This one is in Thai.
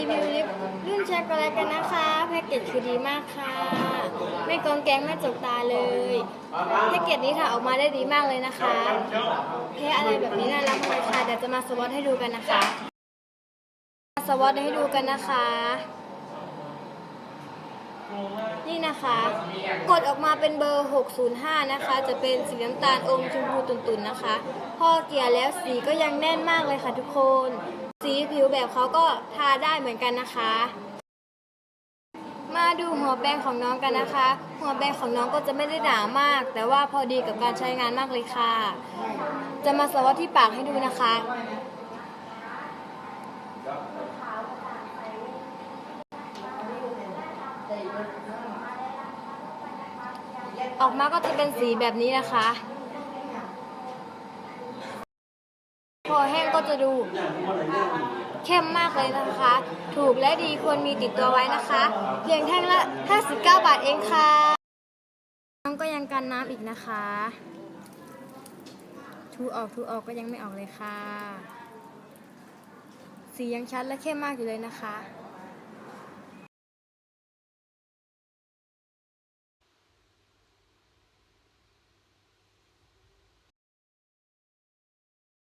รีวิวลิปรุ่นช็อกโกแลตกันนะคะแพ็กเกจคือดีมากค่ะ ไม่กองแกงไม่จกตาเลยแพ็กเกจนี้ถ่ายออกมาได้ดีมากเลยนะคะแพ้อะไรแบบนี้น่ารักมากเลยค่ะเดี๋ยวจะมาสวอตให้ดูกันนะคะ สวอตให้ดูกันนะคะ นี่นะคะ กดออกมาเป็นเบอร์ 605 นะคะ จะเป็นสีน้ำตาลอมชมพูตุ่นๆนะคะ พอเกี่ยแล้วสีก็ยังแน่นมากเลยค่ะทุกคน สีผิวแบบเขาก็ทาได้เหมือนกันนะคะ มาดูหัวแปรงของน้องกันนะคะ หัวแปรงของน้องก็จะไม่ได้หนามาก แต่ว่าพอดีกับการใช้งานมากเลยค่ะ จะมาสวอตที่ปากให้ดูนะคะ ออกมาก็จะเป็นสีแบบนี้นะคะ พอแห้งก็จะดู เข้มมากเลยนะคะ ถูกและดีควรมีติดตัวไว้นะคะ เพียงแท่งละ 59 บาทเองค่ะ น้องก็ยังกันน้ำอีกนะคะทูออกทูออกก็ยังไม่ออกเลยค่ะ สียังชัดและเข้มมากอยู่เลยนะคะ